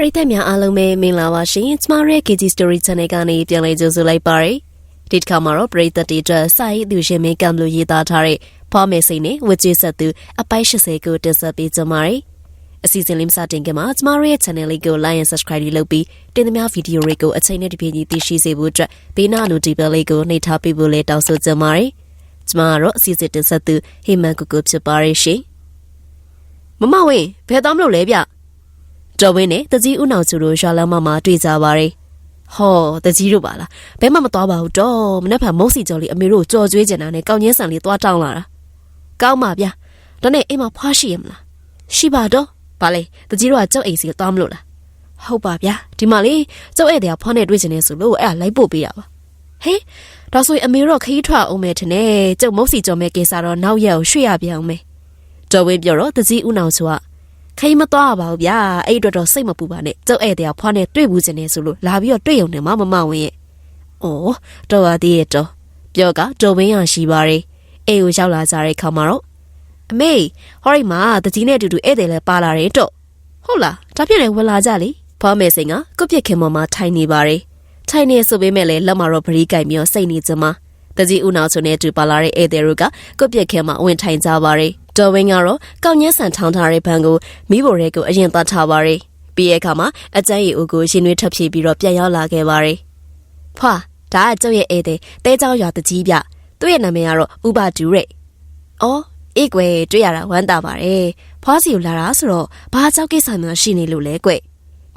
ပရိသတ်များအားလုံးပဲမင်္ဂလာပါရှင်ကျမရဲ့ KG Story Channel ကနေပြန်လည်ကြိုဆိုလိုက်ပါရစေဒီတစ်ခါမှာတော့ပရိသတ်တွေအတွက်စာရေးသူရှင်မင်းကံလို့ရေးသားထားတဲ့ဖော်မေစိန်နဲ့ဝကြည်ဆက်သူအပိုက်80ကိုတင်ဆက်ပေးကြပါရစေအစီအစဉ်လေးမစတင်ခင်မှာကျမရဲ့ channel လေးကို like and subscribe လုပ်ပြီးတင်သမျှဗီဒီယိုတွေကိုအချိန်နဲ့တပြေးညီသိရှိစေဖို့အတွက်ဘေးနား notification လေးကိုနှိပ်ထားပေးဖို့လည်းတောင်းဆိုကြပါရစေကျမကတော့အစီအစဉ်တင်ဆက်သူဟိမန်ကိုကိုဖြစ်ပါရရှင်မမဝင်းဘယ်တော့မလို့လဲဗျ တော်ဝင်းနဲ့တကြီးဦးနောင်ကျူတို့ရွာလမ်းမမှာတွေ့ကြပါရယ်ဟောတကြီးတို့ပါလားဘဲမှမသွားပါဘူးတော့မနေ့ကမုတ်စီကျော်လေးအမေတို့ကြော်ကျွေးကျင်တာနဲ့ကောင်းချင်းဆန်လေးသွားတောင်းလာတာကောင်းပါဗျာဒါနဲ့အိမ်မှာဖွားရှိရမလားရှိပါတော့ဗာလေတကြီးတို့ကကြောက်အိမ်စီသွားမလို့လားဟုတ်ပါဗျာဒီမှာလေကြောက်ဧည့်တဲ့ဖွားနဲ့တွေ့ကျင်နေဆိုလို့အဲ့ဒါလိုက်ပို့ပေးတာပါဟေးဒါဆိုရင်အမေတို့ခရီးထွက်အောင်မယ်ထင်တယ်ကျုပ်မုတ်စီကျော်မဲ့ကိစ္စတော့နောက်ရက်ကိုရွှေ့ရပြန်အောင်မယ်တော်ဝင်းပြောတော့တကြီးဦးနောင်ချူက ခိမသွားပါဘူးဗျာအဲ့အတွက်တော့စိတ်မပူပါနဲ့ကျုပ်ဧည့်သည်ဖွားနဲ့တွေ့ဘူးကျင်နေဆိုလို့လာပြီးတော့တွေ့ရုံနဲ့မမမဝင်းရဲ့ဩတော်ပါသေးရဲ့တော်ပြောကတော်ဝင်းရရှိပါရဲ့အိမ်ကိုရောက်လာကြတဲ့ခါမှာတော့အမေဟော်ရီမှာတကြီးနဲ့အတူတူဧည့်သည်လည်းပါလာတယ်တော့ဟုတ်လားဒါဖြစ်ရင်ဝင်လာကြလေဖွားမယ်စိန်ကကုတ်ပြစ်ခင်ပေါ်မှာထိုင်နေပါရဲ့ထိုင်နေဆိုပေမဲ့လည်းလက်မှာတော့ဗရီးကြိုင်ပြီးတော့စိတ်နေကြမှာတကြီးဦးနောက်ချုံနဲ့အတူပါလာတဲ့ဧည့်သည်တို့ကကုတ်ပြစ်ခင်မှာဝင်ထိုင်ကြပါရဲ့ တော်ဝင်းကတော့ကောင်းညက်ဆန်ထောင်းထားတဲ့ဘန်ကိုမိဘရဲကိုအရင်သတ်ထားပါရယ်ပြီးရဲ့အခါမှာအကျန်းရီအိုကိုရှင်နှွေးထပ်ဖြည့်ပြီးတော့ပြန်ရောက်လာခဲ့ပါရယ်ဖွာဒါကကျုပ်ရဲ့ဧည့်သည်တဲเจ้าရွာတကြီးပြသူ့ရဲ့နာမည်ကတော့ဥပဒူရဲ့အော်အေးကွယ်တွေ့ရတာဝမ်းသာပါတယ်ဖွားစီကိုလာတာဆိုတော့ဘာเจ้าကိစ္စမျိုးရှိနေလို့လဲကွ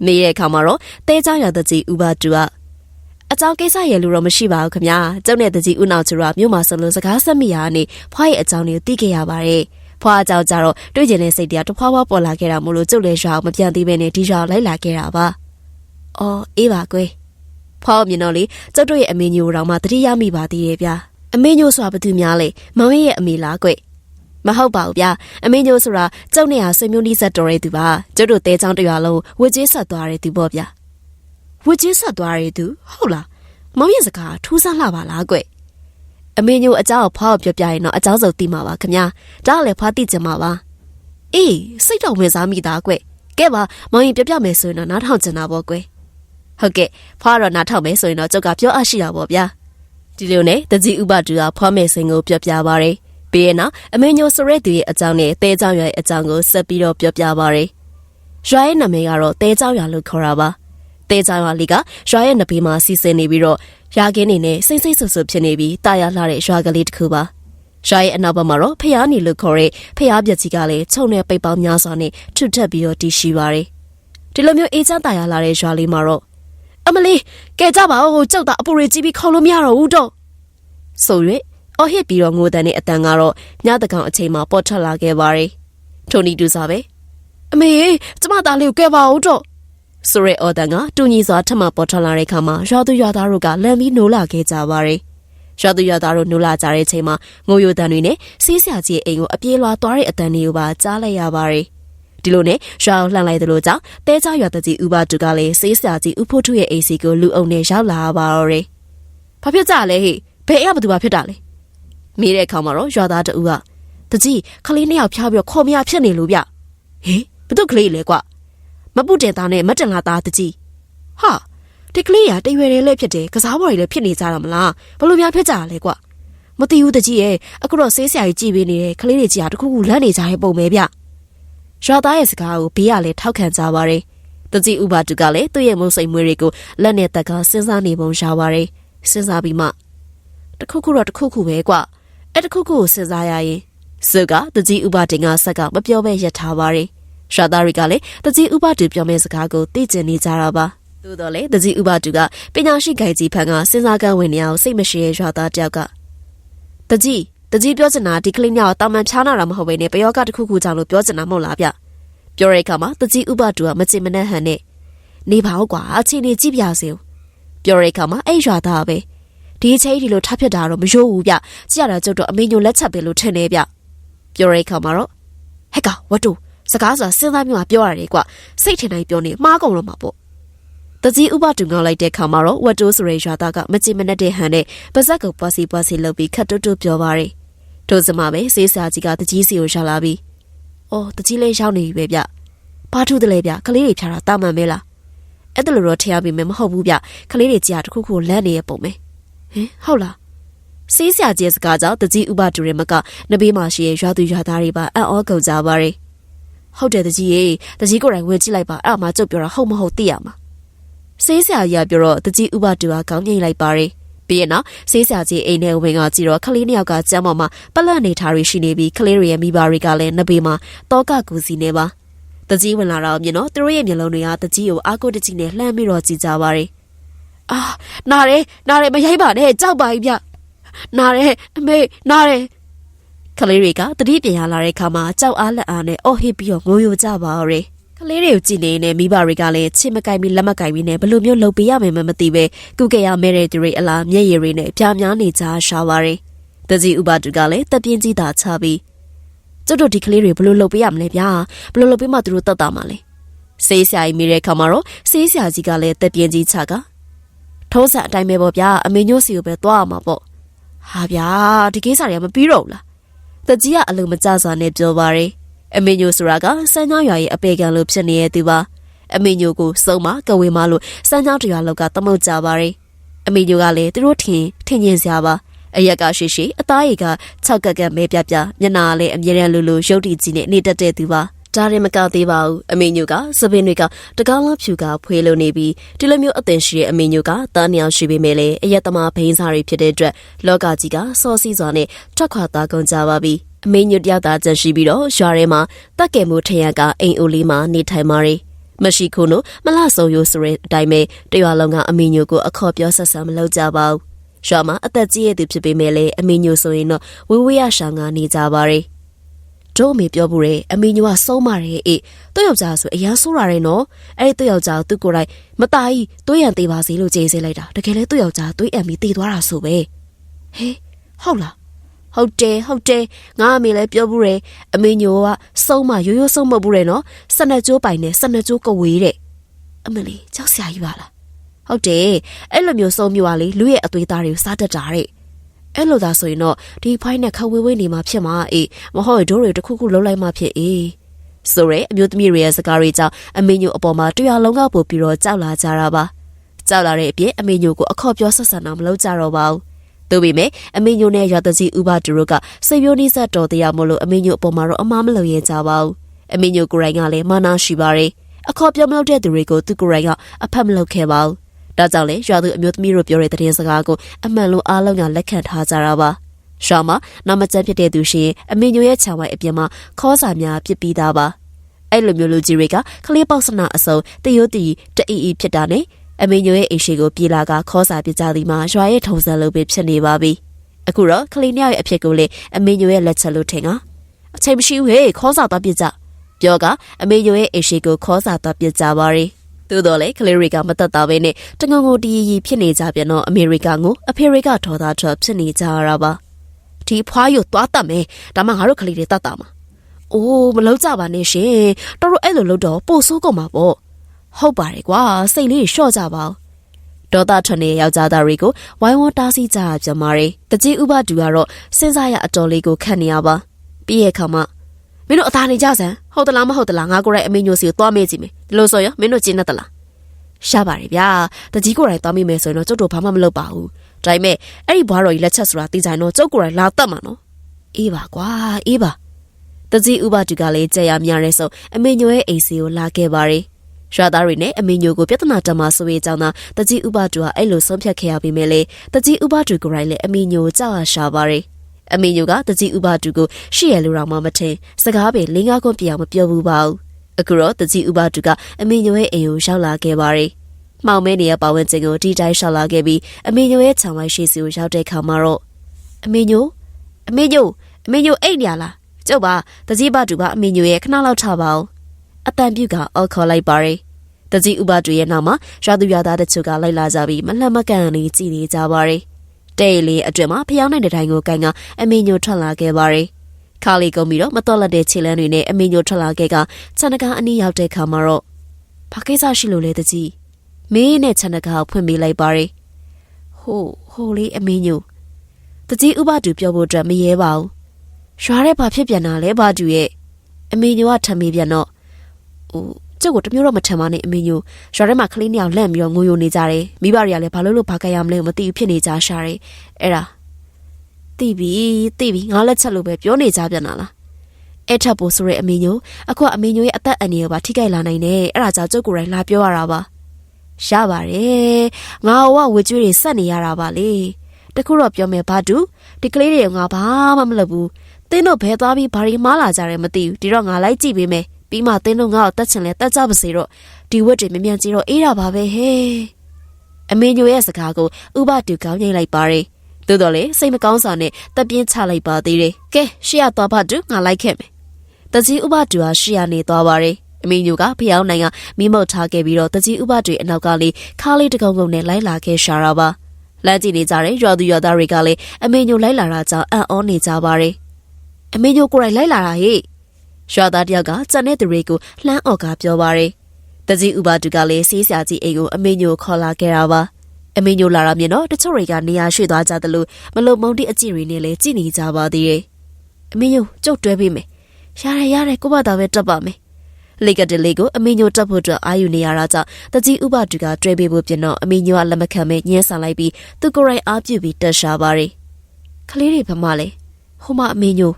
မေးရဲ့အခါမှာတော့တဲเจ้าရွာတကြီးဥပဒူကအကြောင်းကိစ္စရလို့တော့မရှိပါဘူးခင်ဗျာကျုပ်နဲ့တကြီးဦးနောက်ကျူကမြို့မှာဆိုလို့စကားဆက်မိရကနေဖွားရဲ့အကြောင်းတွေကိုသိခဲ့ရပါတယ် ဖွားအကြောင်းကြတော့တွေ့ကျင်တဲ့စိတ်တရားတဖွားဖွားပေါ်လာခဲ့တာမို့လို့ကျုပ်လည်းရွာမပြန်သေးပဲနဲ့ဒီရွာလိုက်လာခဲ့တာပါ။အော်အေးပါကွယ်။ဖွားမြင်တော့လေကျုပ်တို့ရဲ့အမေညိုတော်မှတတိယမိပါသေးရဲ့ဗျာ။အမေညိုဆိုတာဘာသူများလဲမောင်ရဲ့အမေလားကွယ်။မဟုတ်ပါဘူးဗျာ။အမေညိုဆိုတာကျုပ်နဲ့ဟာဆွေမျိုးနီးစပ်တော်တဲ့သူပါ။ကျုပ်တို့တဲချောင်းတရွာလုံးဝစ်ကျေးဆက်သွားတဲ့သူပေါ့ဗျာ။ဝစ်ကျေးဆက်သွားတဲ့သူဟုတ်လား။မောင်ရဲ့စကားထူးဆန်းလှပါလားကွယ်။ အမေညိုအเจ้าဖွားကိုပြောပြရင်တော့အเจ้าစုံသိမှာပါခင်ဗျာဒါကလည်းဖွားသိချင်မှာပါအေးစိတ်တော်ဝင်စားမိသားကွကဲပါမောင်ရင်ပြောပြမယ်ဆိုရင်တော့နားထောင်ချင်တာပေါ့ကွဟုတ်ကဲ့ဖွားတော့နားထောင်မယ်ဆိုရင်တော့ကျုပ်ကပြောအပ်ရှိတာပေါ့ဗျာဒီလိုနဲ့တကြီးဥပတူကဖွားမယ်စင်ကိုပြောပြပါရယ်ပြီးရင်တော့အမေညိုဆိုရဲသူရဲ့အကြောင်းနဲ့တဲเจ้าရွာရဲ့အကြောင်းကိုဆက်ပြီးတော့ပြောပြပါရယ်ရွာရဲ့နာမည်ကတော့တဲเจ้าရွာလို့ခေါ်တာပါတဲเจ้าရွာလေးကရွာရဲ့နဘေးမှာစီစဉ်နေပြီးတော့ ရာကင်းနေနဲ့စိမ့်စိမ့်ဆူဆူဖြစ်နေပြီးတာယာလှတဲ့ရွာကလေးတစ်ခုပါရွာရဲ့အနောက်ဘက်မှာတော့ဖျားနေလို့ခေါ်တဲ့ဖျားပြက်ကြီးကလည်းခြုံနဲ့ပိတ်ပေါင်းများစွာနဲ့ထုထက်ပြီးတော့တည်ရှိပါတယ်ဒီလိုမျိုးအေးချမ်းတာယာလာတဲ့ရွာလေးမှာတော့အမလေးကဲကြပါဦးကြောက်တာအပူတွေကြီးပြီးခေါလို့မရတော့ဘူးတော့ဆို၍အော်ဟစ်ပြီးတော့ငိုတန်တဲ့အတန်ကတော့ညတကောင်အချိန်မှာပေါ်ထွက်လာခဲ့ပါတယ်ထိုနီတူစားပဲအမေကျမသားလေးကိုကဲပါဦးတော့ ဆိုရဲအော်တန်ကတူညီစွာထမပေါ်ထွက်လာတဲ့အခါမှာရွာသူရွာသားတို့ကလမ်းပြီးနိုးလာခဲ့ကြပါတယ်။ရွာသူရွာသားတို့နိုးလာကြတဲ့ချိန်မှာငိုယိုတန်တွေနဲ့စီးဆရာကြီးအိမ်ကိုအပြေးလွာသွားတဲ့အတန်တွေကိုပါကြားလိုက်ရပါတယ်။ဒီလိုနဲ့ရွာကိုလှန်လိုက်သလိုကြောင့်တဲချရွာတကြီးဥပတူကလည်းစီးဆရာကြီးဥဖို့ထုရဲ့အိမ်စီကိုလူအုံနဲ့ရောက်လာပါတော့တယ်။ဘာဖြစ်ကြလဲဟိဘယ်အဲ့ဘသူဘာဖြစ်တာလဲ။မိတဲ့အခါမှာတော့ရွာသားတူကတကြီးခလေးနှစ်ယောက်ဖျားပြီးခေါ်မရဖြစ်နေလို့ဗျ။ဟေးဘသူကလေးလဲကွာ။ မပုတင်သားနဲ့မတင်လာသားတကြီးဟာဒီကလေးရတရွယ်တယ်လည်းဖြစ်တယ်ကစားပေါ်တွေလည်းဖြစ်နေကြတာမလားဘလို့များဖြစ်ကြတာလဲကွမသိဘူးတကြီးရဲ့အခုတော့ဆေးဆရာကြီးကြည်ပေးနေတဲ့ကလေးတွေကြီးဟာတခုခုလန့်နေကြတဲ့ပုံပဲဗျရွာသားရဲ့စကားကိုဘေးကလည်းထောက်ခံကြပါတယ်တကြီးဥပါတုကလည်းသူ့ရဲ့မုံစိမ်မွေးတွေကိုလက်နဲ့တက်ကစဉ်းစားနေပုံရပါတယ်စဉ်းစားပြီးမှတခုခုတော့တခုခုပဲကွအဲ့တခုခုကိုစဉ်းစားရရင်စုကတကြီးဥပါတင်ကဆက်ကမပြောဘဲရပ်ထားပါတယ် ရှာသားတွေကလည်းတကြီးဥပတူပြောမယ့်စကားကိုသိကျင်နေကြတာပါသို့တော်လည်းတကြီးဥပတူကပညာရှိဂိုင်ကြီးဖန်ကစဉ်းစားကန်းဝင်နေအောင်စိတ်မရှိရဲ့ရွာသားတယောက်ကတကြီးတကြီးပြောချင်တာဒီကလေးမြောက်တာမန်ဖြားနာတာမဟုတ်ဘဲနဲ့ပယောကတစ်ခုခုကြောင့်လို့ပြောချင်တာမဟုတ်လားဗျပြောတဲ့အခါမှာတကြီးဥပတူကမချင်မနှက်ဟန်နဲ့နေပါဦးကွာအချင်းနေကြည့်ပြစေဦးပြောတဲ့အခါမှာအဲ့ရွာသားပဲဒီအချိန်ဒီလိုထပ်ဖြစ်တာတော့မရိုးဘူးဗျကြည့်ရတာကျုပ်တော့အမေညိုလက်ချက်ပဲလို့ထင်နေဗျပြောတဲ့အခါမှာတော့ဟက်ကဝတ်တူ စကားဆိုတာစဉ်းစားပြီးမှပြောရတယ်ကွာစိတ်ထင်တိုင်းပြောနေမှားကုန်တော့မှာပေါ့တကြီးဥပတူငေါလိုက်တဲ့ခါမှာတော့ဝတ်တိုးဆိုရဲရွာသားကမကြည်မနှက်တဲ့ဟန်နဲ့ပါဇက်ကိုပွားစီပွားစီလုပ်ပြီးခတ်တွတ်တွတ်ပြောပါရယ်ထို့စမှာပဲစေးစာကြီးကတကြီးစီကိုရှာလာပြီးအော်တကြီးလေးရောက်နေပြီပဲဗျဘာထူးတယ်လဲဗျကလေးတွေဖြာတာတာမှန်မဲလားအဲ့ဒါလိုတော့ထင်ရပြီမယ်မဟုတ်ဘူးဗျကလေးတွေကြီးကတခုခုလန့်နေရပုံပဲဟင်ဟုတ်လားစေးဆရာကြီးရဲ့စကားကြောင့်တကြီးဥပတူရမကနဘေးမှာရှိရဲ့ရွာသူရွာသားတွေပါအံ့ဩကုန်ကြပါရဲ့ ဟုတ်တယ်တကြီးရေတကြီးကိုယ်တိုင်ဝင်ကြည့်လိုက်ပါအဲ့အမှကျုပ်ပြောတာဟုတ်မဟုတ်သိရမှာစေးဆရာကြီးကပြောတော့တကြီးဥပတူကကောင်းငိမ့်လိုက်ပါရဲ့ပြီးရင်တော့စေးဆရာကြီးအိမ်ထဲဝင်ကကြည့်တော့ကလေးနှစ်ယောက်ကကျမ်းပေါ်မှာပလက်နေထားရရှိနေပြီးကလေးတွေရဲ့မိဘတွေကလည်းနဘေးမှာတောကကူစီနေပါတကြီးဝင်လာတော့မြင်တော့သူတို့ရဲ့မျက်လုံးတွေကတကြီးကိုအာကိုတကြီးနဲ့လှမ်းပြီးတော့ကြည့်ကြပါရဲ့အာနားရဲနားရဲမရိုက်ပါနဲ့ကြောက်ပါ E ဗျနားရဲအမေနားရဲ ကလေးတွေကတတိပြန်ရလာတဲ့ခါမှာကြောက်အားလက်အားနဲ့အော်ဟစ်ပြီးတော့ငိုယိုကြပါရဲ့ကလေးတွေကိုကြည့်နေနေမိဘတွေကလည်းချစ်မကိုင်ပြီးလက်မကိုင်ပြီးနဲ့ဘလို့မျိုးလုပ်ပေးရမယ်မမသိပဲကုကေရမဲတဲ့သူတွေအလားမျက်ရည်တွေနဲ့ပြားများနေကြရှာပါရဲ့တကြီးဥပဒုကလည်းတပြင်းကြီးသာချပြီးကျုပ်တို့ဒီကလေးတွေဘလို့လုပ်ပေးရမလဲဗျာဘလို့လုပ်ပေးမှသူတို့တတ်တာမှာလဲစေးဆရာကြီးမိတဲ့ခါမှာတော့စေးဆရာကြီးကလည်းတပြင်းကြီးချကထုံးစံအတိုင်းပဲပေါ့ဗျာအမေညို့စီကိုပဲသွားရမှာပေါ့ဟာဗျာဒီကိစ္စတွေကမပြီးတော့ဘူးလား တကြီးကအလုံးမကြစွာနဲ့ပြောပါရယ်အမေညိုဆိုတာကစမ်းချောင်းရွာရဲ့အပေကံလို့ဖြစ်နေတဲ့သူပါအမေညိုကိုစုံမကဝေမလို့စမ်းချောင်းတရွာလောက်ကသမုတ်ကြပါရယ်အမေညိုကလည်းသူတို့ထင်ထင်ကျင်စရာပါအရက်ကရှိရှိအသားရည်က၆ကက်ကက်မဲပြပြမျက်နာလည်းအမြဲတမ်းလူလူရုပ်တည်ကြီးနဲ့နေတတ်တဲ့သူပါ ဒါရင်မကသေးပါဘူးအမေညိုကစပင်းတွေကတကောင်းလောက်ဖြူကဖွေးလို့နေပြီးဒီလိုမျိုးအသင်ရှိတဲ့အမေညိုကတားနေအောင်ရှိပေမဲ့လည်းအရက်သမားဘိန်းစားတွေဖြစ်တဲ့အတွက်လောကကြီးကစောစီးစွာနဲ့ထွက်ခွာသွားကုန်ကြပါပြီအမေညိုတယောက်သားကျန်ရှိပြီးတော့ရွာထဲမှာတက်ကဲမှုထရံကအိမ်အိုလေးမှာနေထိုင်ပါရီမရှိခုနို့မလဆုံရိုးဆိုတဲ့အတိုင်းပဲတရွာလုံးကအမေညိုကိုအခေါ်ပြောဆက်ဆံမလုပ်ကြပါဘူးရွာမှာအသက်ကြီးရသူဖြစ်ပေမဲ့လည်းအမေညိုဆိုရင်တော့ဝေးဝေးရရှာငါနေကြပါရီ တို့အမေပြောဘူးတဲ့အမေညိုကဆုံးမာတယ်အေးသူ့ယောက်ျားဆိုအရန်ဆိုးရတယ်နော်အဲ့ဒီသူ့ယောက်ျားသူ့ကိုယ်တိုင်မตายသွေးရန်သေးပါစေလို့ကြေးစေးလိုက်တာတကယ်လဲသူ့ယောက်ျားသွေးအံပြီးတည်သွားတာဆိုပဲဟေးဟုတ်လားဟုတ်တယ်ဟုတ်တယ်ငါအမေလည်းပြောဘူးတယ်အမေညိုကစုံမရိုးရိုးစုံမဟုတ်ဘူးတယ်နော်စနက်ကျိုးပိုင်နဲ့စနက်ကျိုးကဝေးတဲ့အမလီကြောက်စရာကြီးပါလားဟုတ်တယ်အဲ့လိုမျိုးစုံမျိုးကလေလူရဲ့အသွေးသားတွေကိုစားတတ်တာတဲ့ အဲ့လိုသာဆိုရင်တော့ဒီဖိုင်းနဲ့ခဝေးဝေးနေမှာဖြစ်မှာအေးမဟုတ်ရင်တို့တွေတစ်ခုခုလှုပ်လိုက်မှဖြစ်အေးဆိုရဲအမျိုးသမီးတွေရဲ့စကားတွေကြောင့်အမေညိုအပေါ်မှာတရားလုံးကပို့ပြီးတော့ကြောက်လာကြတာပါကြောက်လာတဲ့အပြင်အမေညိုကိုအခေါ်ပြောဆက်ဆံတော့မလုပ်ကြတော့ပါဘူးသို့ပေမဲ့အမေညိုနဲ့ရွာတကြီးဥပဒူတို့ကစိတ်ပြိုးနှိစက်တော်တရားမို့လို့အမေညိုအပေါ်မှာတော့အမားမလုပ်ရကြပါဘူးအမေညိုကိုယ်တိုင်ကလည်းမာနာရှိပါတယ်အခေါ်ပြောမလုပ်တဲ့သူတွေကိုသူကိုယ်တိုင်ကအဖက်မလုပ်ခဲ့ပါဘူး ဒါကြောင့်လေရွာသူအမျိုးသမီးတို့ပြောတဲ့သတင်းစကားကိုအမှန်လို့အားလုံးကလက်ခံထားကြတာပါရွာမှာနမကျန်ဖြစ်တဲ့သူရှိရင်အမေညိုရဲ့ခြံဝိုင်အပြင်မှာခေါ်စာများပြစ်ပြီးသားပါအဲ့လိုမျိုးလူကြီးတွေကကလေးပေါက်စနာအစုံတယိုတီတအီအီဖြစ်တာနဲ့အမေညိုရဲ့အိမ်ရှိကိုပြေလာကခေါ်စာပြကြသည်မှာရွာရဲ့ထုံစံလိုပဲဖြစ်နေပါပြီအခုတော့ကလေးနှစ်ယောက်ရဲ့အဖြစ်ကိုလေအမေညိုရဲ့လက်ချက်လို့ထင်ကအချိန်မရှိဘူးဟေးခေါ်စာသွားပြကြပြောကအမေညိုရဲ့အိမ်ရှိကိုခေါ်စာသွားပြကြပါရီ သို့တော်လေကလေးတွေကမတတ်တာပဲနဲ့တငုံငုံတီးရီဖြစ်နေကြပြန်တော့အမေရိကကိုအဖေရိကထော်သားထော်ဖြစ်နေကြရတာပါဒီဖွားရုပ်သွားတတ်မယ်ဒါမှငါတို့ကလေးတွေတတ်တာမှာအိုးမလုံးကြပါနဲ့ရှင်တော်တော်အဲ့လိုလုပ်တော့ပို့ဆိုးကုန်မှာပေါ့ဟုတ်ပါတယ်ကွာစိတ်လေးလျှော့ကြပါဦးဒေါသထွန်းတဲ့ယောက်ျားသားတွေကိုဝိုင်းဝန်းတားဆီးကြရပြန်ပါတယ်တကြီးဥပဒူကတော့စဉ်းစားရအတော်လေးကိုခတ်နေရပါပြီးရဲ့ခါမှ မင်းတို့အသာနေကြစမ်းဟုတ်သလားမဟုတ်သလားငါကိုယ်တိုင်အမေညိုစီကိုသွားမေးကြည့်မယ်ဒီလိုဆိုရင်မင်းတို့ကျင်းတတ်သလားရပါတယ်ဗျာတကြီးကိုယ်တိုင်သွားမိမယ်ဆိုရင်တော့ကျုပ်တို့ဘာမှမလုပ်ပါဘူးဒါပေမဲ့အဲ့ဒီဘွားတော်ကြီးလက်ချက်ဆိုတာသိကြရင်တော့ကျုပ်ကိုယ်တိုင်လာတတ်မှာနော်အေးပါကွာအေးပါတကြီးဥပဒူကလည်းကြက်ရမြရဲဆိုအမေညိုရဲ့အိမ်စီကိုလာခဲ့ပါတယ်ရွာသားတွေနဲ့အမေညိုကိုပြဿနာတက်မှာဆိုရေးကြောင်းသာတကြီးဥပဒူကအဲ့လိုဆုံးဖြတ်ခဲ့ရပြီးမြဲလေတကြီးဥပဒူကိုယ်တိုင်လည်းအမေညိုကြောက်ရရှာပါတယ် အမေညိုကတကြီးဥပဒူကိုရှေ့ရလိုတော့မှမထင်စကားပင်လင်းကားခွန်းပြအောင်မပြောဘူးပါဘူးအခုတော့တကြီးဥပဒူကအမေညိုရဲ့အိမ်ကိုရောက်လာခဲ့ပါတယ်မှောင်မဲနေရပါဝင်ခြင်းကိုဒီတိုင်းရှောက်လာခဲ့ပြီးအမေညိုရဲ့ခြံဝိုင်းရှိစီကိုရောက်တဲ့ခါမှာတော့အမေညိုအမေညိုအမေညိုအိတ်နေရလားကျုပ်ပါတကြီးပတူကအမေညိုရဲ့ခဏလောက်ထားပါဦးအတန်ပြုတ်ကအော်ခေါ်လိုက်ပါတယ်တကြီးဥပတူရဲ့နောက်မှာရွာသူရွာသားတချို့ကလိုက်လာကြပြီးမလှမ်းမကန်လေးကြည်နေကြပါတယ် တဲ့လေးအတွင်မှာဖျောင်းတဲ့တိုင်ကိုကန်ကအမေညိုထွက်လာခဲ့ပါတယ်ခါလီကုန်ပြီးတော့မတော်လက်တဲ့ခြေလမ်းတွေနဲ့အမေညိုထွက်လာခဲ့ကခြံတကားအနီးရောက်တဲ့ခါမှာတော့ဘာကိစ္စရှိလို့လဲတကြီးမင်းနဲ့ခြံတကားကိုဖွင့်ပေးလိုက်ပါတယ်ဟိုဟိုလေးအမေညိုတကြီးဥပတူပြောဖို့အတွက်မရဲပါဘူးရွာတဲ့ဘာဖြစ်ပြန်တာလဲဘာတူရဲ့အမေညိုကထမ်းမေးပြန်တော့ဟို ကျုပ်ကိုတမျိုးတော့မထင်ပါနဲ့အမေညိုရွာထဲမှာကလေးနှစ်ယောက်လန့်ပြီးတော့ငိုယိုနေကြတယ်မိဘတွေကလည်းဘာလို့လို့ဘာကြရမလဲမသိဘူးဖြစ်နေကြရှာတယ်အဲ့ဒါသိပြီသိပြီငါလက်ချက်လို့ပဲပြောနေကြပြန်တာလားအဲ့ထပ်ဖို့ဆိုရဲအမေညိုအခုကအမေညိုရဲ့အသက်အန္တရာယ်ပါထိခိုက်လာနိုင်တယ်အဲ့ဒါကြောင့်ကျုပ်ကိုယ်တိုင်လာပြောရတာပါရပါတယ်ငါဟောဝေကျွေးတွေဆက်နေရတာပါလေတခုတော့ပြောမယ်ဘာတူဒီကလေးတွေကငါဘာမှမလုပ်ဘူးတင်းတို့ဘဲသွားပြီးဘာတွေမားလာကြတယ်မသိဘူးဒီတော့ငါလိုက်ကြည့်ပေးမယ် ပြီးမှတင်းတို့ငါ့ကိုတတ်ချင်လဲတတ်ကြပါစေတော့ဒီဝတ်တွေမမြန်ကြီးတော့အေးတာပါပဲဟဲ့အမေညိုရဲ့စကားကိုဥပတူကောင်းငိမ့်လိုက်ပါတယ်သို့တော်လေစိတ်မကောင်းစွာနဲ့တပ်ပြင်းချလိုက်ပါသေးတယ်ကဲရှေ့ရသွားပါတူငါလိုက်ခဲ့မယ်တကြီးဥပတူဟာရှေ့ရနေသွားပါတယ်အမေညိုကဖျောင်းနိုင်ကမိမုတ်ထားခဲ့ပြီးတော့တကြီးဥပတွေအနောက်ကလေးခါလေးတကုံကုံနဲ့လိုက်လာခဲ့ရှာတာပါလမ်းကြည့်နေကြတဲ့ရွာသူရွာသားတွေကလည်းအမေညိုလိုက်လာတာကြောင့်အံ့ဩနေကြပါတယ်အမေညိုကိုယ်တိုင်လိုက်လာတာဟေ့ ရွာသားတယောက်ကစံတဲ့သူတွေကိုလှမ်းအော်ကပြောပါတယ်တကြီးဥပတူကလည်းဆေးဆရာကြီးအိမ်ကိုအမေညိုခေါ်လာခဲ့တာပါအမေညိုလာတာမြင်တော့တချို့တွေကနေရာရွှေ့သွားကြသလိုမလုံမုံတိအကြည့်တွေနဲ့လည်းကြည်နေကြပါသေးတယ်အမေညိုကြုတ်တွဲပေးမယ်ရတယ်ရတယ်ကိုမသားပဲတက်ပါမယ်လေကတလေကိုအမေညိုတက်ဖို့အတွက်အာယူနေရတာကြောင့်တကြီးဥပတူကတွဲပေးဖို့ပြင်တော့အမေညိုကလက်မခံမဲညှင်းဆန်လိုက်ပြီးသူကိုယ်တိုင်အားပြုပြီးတက်ရှာပါတယ်ကလေးတွေဘမလဲဟိုမအမေညို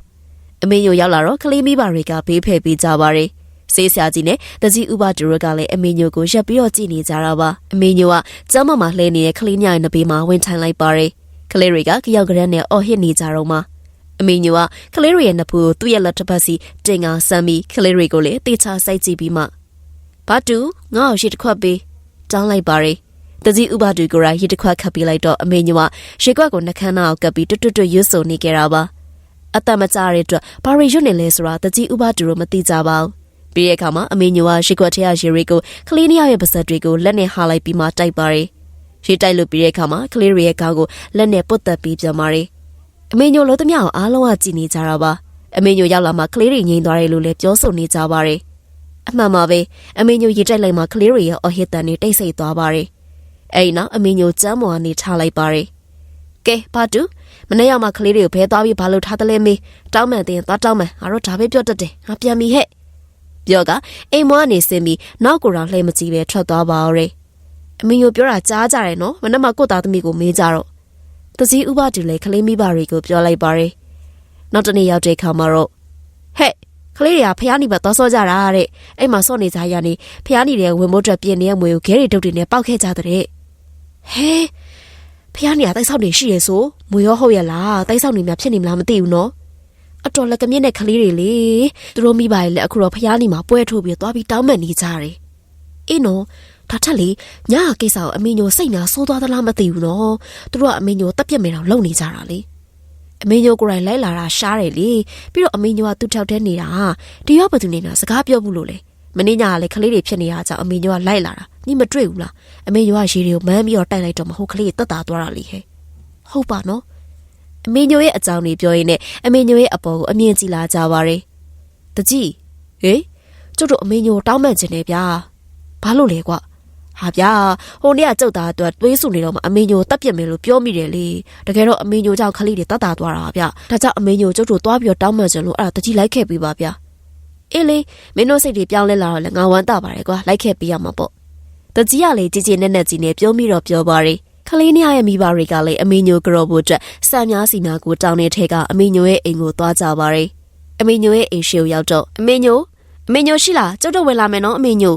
အမေညိုရောက်လာတော့ကလေးမိဘတွေကဘေးဖယ်ပေးကြပါတယ်ဆေးဆရာကြီးနဲ့တကြီးဥပတူရကလည်းအမေညိုကိုရက်ပြီးတော့ကြည်နေကြတာပါအမေညိုကကျမ်းမမှာလှဲနေတဲ့ကလေးညရဲ့နဘေးမှာဝင်ထိုင်လိုက်ပါတယ်ကလေးတွေကကြောက်ကရက်နဲ့အော်ဟစ်နေကြတော့မှအမေညိုကကလေးတွေရဲ့နဖူးကိုသူ့ရဲ့လက်တစ်ဖက်စီတင်ကဆမ်းပြီးကလေးတွေကိုလည်းတေချာစိုက်ကြည့်ပြီးမှဘာတူငါ့ကိုရှေ့တစ်ခွက်ပေးတောင်းလိုက်ပါရယ်တကြီးဥပတူကိုရာရေတစ်ခွက်ခတ်ပေးလိုက်တော့အမေညိုကရေခွက်ကိုနှခမ်းနာအောင်ကပ်ပြီးတွတ်တွတ်ရွတ်ဆိုနေကြတာပါ အတမကြတဲ့အတွက်ဘာရီရွတ်နေလဲဆိုတာတကြီးဥပတူရောမသိကြပါဘူးပြီးတဲ့အခါမှာအမေညိုကရေခွက်ထဲကရေတွေကိုကလေးနှစ်ယောက်ရဲ့ပါဇက်တွေကိုလက်နဲ့ဟာလိုက်ပြီးမှတိုက်ပါရယ်ရေတိုက်လို့ပြီးတဲ့အခါမှာကလေးတွေရဲ့ကားကိုလက်နဲ့ပုတ်တက်ပြီးပြန်ပါရယ်အမေညိုလို့တမအောင်အားလုံးကကြည်နေကြတာပါအမေညိုရောက်လာမှကလေးတွေငိမ့်သွားတယ်လို့လည်းပြောဆိုနေကြပါရယ်အမှန်ပါပဲအမေညိုရေတိုက်လိုက်မှကလေးတွေရဲ့အော်ဟစ်တန်တွေတိတ်ဆိတ်သွားပါရယ်အဲ့နောက်အမေညိုကျမ်းမော်ကနေထားလိုက်ပါရယ် ကဲဘာတူမနေ့ရောက်မှကလေးတွေကိုဘဲသွားပြီးဘာလို့ထားတယ်လဲမေးတောင်းမှန်တင်သွားတောင်းမှန်ငါတို့ဒါပဲပြောတတ်တယ်ငါပြန်ပြီဟဲ့ပြောကအိမ်မွားနေစင်းပြီးနောက်ကိုယ်တော်လှည့်မကြည့်ပဲထွက်သွားပါရောအမေညိုပြောတာကြားကြတယ်နော်မနေ့မှကိုသားသမီးကိုမေးကြတော့တစည်းဥပတူလေကလေးမိဘတွေကိုပြောလိုက်ပါရယ်နောက်တနေ့ရောက်တဲ့ခါမှာတော့ဟဲ့ကလေးတွေကဖျားနေပါသွားစောကြတာတဲ့အဲ့မှာစော့နေကြရနေဖျားနေတဲ့ဝင်မိုးတက်ပြင်းနေတဲ့မွေကိုခဲတွေတုတ်တွေနဲ့ပောက်ခဲ့ကြတဲ့ဟဲ ဖျားနေရတိုက်ဆောက်နေရှိရဆိုမွေရောဟုတ်ရလားတိုက်ဆောက်နေမှဖြစ်နေမလားမသိဘူးနော်အတော်လက်ကမြင့်တဲ့ကလေးတွေလေသူတို့မိဘတွေလည်းအခုတော့ဖျားနေမှာပွဲထိုးပြီးသွားပြီးတောင်းပန်နေကြတယ်အေးနော်ဒါထက်လေညကိစ္စကိုအမေညိုစိတ်နာဆိုးသွားသလားမသိဘူးနော်သူတို့ကအမေညိုတက်ပြက်မယ်တော့လုံနေကြတာလေအမေညိုကိုယ်တိုင်လိုက်လာတာရှားတယ်လေပြီးတော့အမေညိုကသူ့ထောက်ထဲနေတာဒီရောဘသူနေတာစကားပြောဘူးလို့လေ မင်းညာကလည်းကလေးတွေဖြစ်နေတာကြောင့်အမေညိုကလိုက်လာတာညီမတွေ့ဘူးလားအမေညိုကရေတွေကိုမန်းပြီးတော့တိုက်လိုက်တော့မဟုတ်ကလေးတက်တာသွားတာလေဟဲ့ဟုတ်ပါနော်အမေညိုရဲ့အကြောင်းတွေပြောရင်းနဲ့အမေညိုရဲ့အပေါ်ကိုအမြင်ကြည့်လာကြပါရယ်တကြီးဟေးကျုပ်တို့အမေညိုတောင်းမှန်ခြင်းနဲ့ဗျာဘာလို့လဲကွာဟာဗျာဟိုနေ့ကကျုပ်သားအတွက်တွေးဆူနေတော့မှအမေညိုတက်ပြက်မယ်လို့ပြောမိတယ်လေတကယ်တော့အမေညိုကြောင့်ခလေးတွေတတ်တာသွားတာဗျဒါကြောင့်အမေညိုကျုပ်တို့သွားပြီးတော့တောင်းမှန်ခြင်းလို့အဲ့ဒါတကြီးလိုက်ခဲ့ပေးပါဗျာ အေးလေမင်းတို့စိတ်တွေပြောင်းလဲလာတော့လည်းငါဝမ်းသာပါတယ်ကွာလိုက်ခဲ့ပေးရမှာပေါ့တကြီးကလေကြည်ကြည်နဲ့နဲ့ကြီးနဲ့ပြောမိတော့ပြောပါရယ်ခလေးနှစ်ယောက်ရဲ့မိဘတွေကလည်းအမေညိုကြော်ဖို့အတွက်စံများစီနာကိုတောင်းနေထဲကအမေညိုရဲ့အိမ်ကိုသွားကြပါရယ်အမေညိုရဲ့အိမ်ရှိကိုရောက်တော့အမေညိုအမေညိုရှိလားကျုပ်တို့ဝင်လာမယ်နော်အမေညို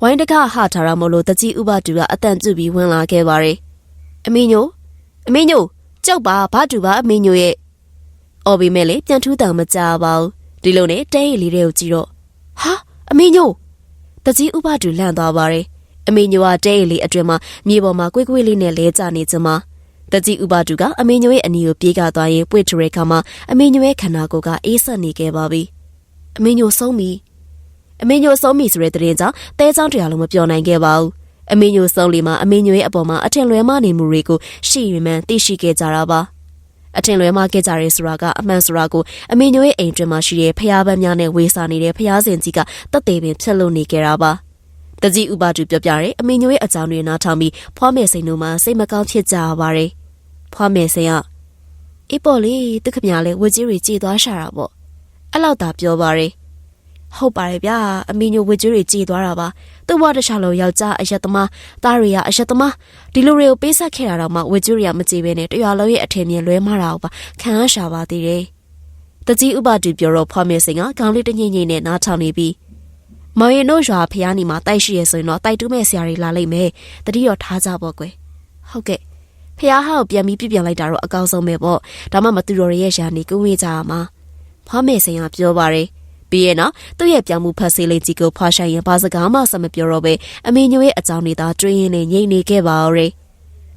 ဝိုင်းတကဟထားရမလို့တကြီးဥပတူကအတန်ကျပြီးဝင်လာခဲ့ပါရယ်အမေညိုအမေညိုကြောက်ပါဘာတူပါအမေညိုရဲ့အော်ပြီးမဲ့လေပြန်ထူးတောင်မကြပါဘူး ဒီလိုနဲ့တဲရည်လေးတွေကိုကြည့်တော့ဟာအမေညိုတကြီးဥပတူလန့်သွားပါရယ်အမေညိုကတဲရည်လေးအတွင်မှာမြေပေါ်မှာကွေးကွေးလေးနဲ့လဲကျနေချင်မှာတကြီးဥပတူကအမေညိုရဲ့အနီကိုပြေးကသွားရင်ပွေထရဲခါမှာအမေညိုရဲ့ခန္ဓာကိုယ်ကအေးဆက်နေခဲ့ပါပြီအမေညိုဆုံးပြီအမေညိုဆုံးပြီဆိုတဲ့တဲ့ရင်ကြောင့်တဲချောင်းတရားလုံးမပြောနိုင်ခဲ့ပါဘူးအမေညိုဆုံးလီမှာအမေညိုရဲ့အပေါ်မှာအထင်လွဲမနေမှုတွေကိုရှိရမှန်သိရှိခဲ့ကြတာပါ အထင်လွဲမခဲ့ကြရဲဆိုတာကအမှန်ဆိုတာကိုအမေညိုရဲ့အိမ်တွင်မှာရှိတဲ့ဖျားပန်းများနဲ့ဝေစာနေတဲ့ဖျားစင်ကြီးကတတ်သေးပင်ဖြစ်လို့နေကြတာပါတကြီးဥပတူပြောပြရဲအမေညိုရဲ့အကြောင်းတွေနားထောင်ပြီးဖွားမယ်စိန်တို့မှစိတ်မကောင်းဖြစ်ကြပါရယ်ဖွားမယ်စိန်ကအေးပေါ်လေတခမလဲဝကြီးတွေကြည်သွားရှာတာပေါ့အဲ့လောက်သာပြောပါရယ် ဟဟုတ်ပါတယ်ဗျာအမီညိုဝစ်ကျွေးတွေကြည်သွားတာပါသူ့ဘဝတစ်ခြားလုံးယောက်ျားအယက်သမားသားတွေကအယက်သမားဒီလိုတွေကိုပေးဆက်ခဲ့တာတော့မှဝစ်ကျွေးတွေကမကြည်ပဲနဲ့တရွာလုံးရဲ့အထင်မြင်လွဲမှားတာပါခံရရှာပါသေးတယ်တကြီးဥပတူပြောတော့ဖွားမေစင်ကခေါင်းလေးတငိမ့်ငိမ့်နဲ့နားထောင်နေပြီးမောင်ရင်တို့ရွာဖျားနေမှာတိုက်ရှိရဆိုရင်တော့တိုက်တူးမဲ့ဆရာတွေလာလိမ့်မယ်တတိရောထားကြပေါ့ကွယ်ဟုတ်ကဲ့ဖျားဟောက်ပြန်ပြီးပြပြန်လိုက်တာတော့အကောင်းဆုံးပဲပေါ့ဒါမှမသူတော်ရဲ့ရှာနေကုဝေးကြရမှာဖွားမေစင်ကပြောပါတယ် ပြီးရဲ့နော်သူ့ရဲ့ပြောင်းမှုဖတ်ဆေးလေးကြီးကိုဖွာဆိုင်ရင်ဘာစကားမှဆက်မပြောတော့ပဲအမေညိုရဲ့အကြောင်းတွေသာတွေးရင်းနဲ့ညိတ်နေခဲ့ပါတော့တယ်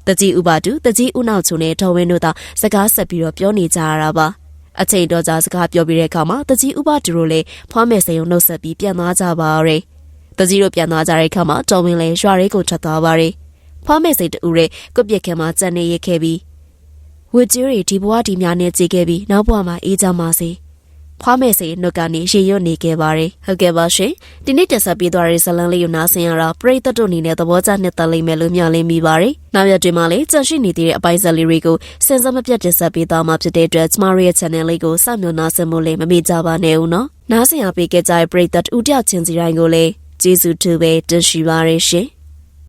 တကြီးဥပါတူတကြီးဥနောက်ချုံနဲ့ဒေါ်ဝင်းတို့သာစကားဆက်ပြီးတော့ပြောနေကြရတာပါအချိန်တော်ကြာစကားပြောပြီးတဲ့အခါမှာတကြီးဥပါတူတို့လည်းဖွားမယ်စရုံနှုတ်ဆက်ပြီးပြန်သွားကြပါတော့တယ်တကြီးတို့ပြန်သွားကြတဲ့အခါမှာဒေါ်ဝင်းလည်းရွာလေးကိုထွက်သွားပါတယ်ဖွားမယ်စိတ်တူရဲ့ကွပြက်ခဲမှာကြံနေရခဲ့ပြီးဝစ်ကျွေးတွေဒီဘဝဒီများနဲ့ကြည်ခဲ့ပြီးနောက်ဘဝမှာအေးကြပါစေ။ ဖွားမဲ့စိတ်နှုတ်ကနေရေရွတ်နေခဲ့ပါတယ်ဟုတ်ကဲ့ပါရှင်ဒီနေ့တက်ဆက်ပေးသွားတဲ့ဇလန်းလေးကိုနားဆင်ရတော့ပရိသတ်တို့အနေနဲ့သဘောကျနှစ်သက်လိမ့်မယ်လို့မျှော်လင့်မိပါတယ်နောက်ရက်တွေမှာလည်းကြန့်ရှိနေတဲ့အပိုင်းဇက်လေးတွေကိုစင်စမပြတ်တက်ဆက်ပေးသွားမှာဖြစ်တဲ့အတွက်ကျမတို့ရဲ့ channel လေးကိုစောင့်မျှော်နားဆင်ဖို့လည်းမမေ့ကြပါနဲ့ဦးနော်နားဆင်ရပေးကြတဲ့ပရိသတ်ဦးတယောက်ချင်းစီတိုင်းကိုလည်းကျေးဇူးတူပဲတင်ရှိပါရရှင်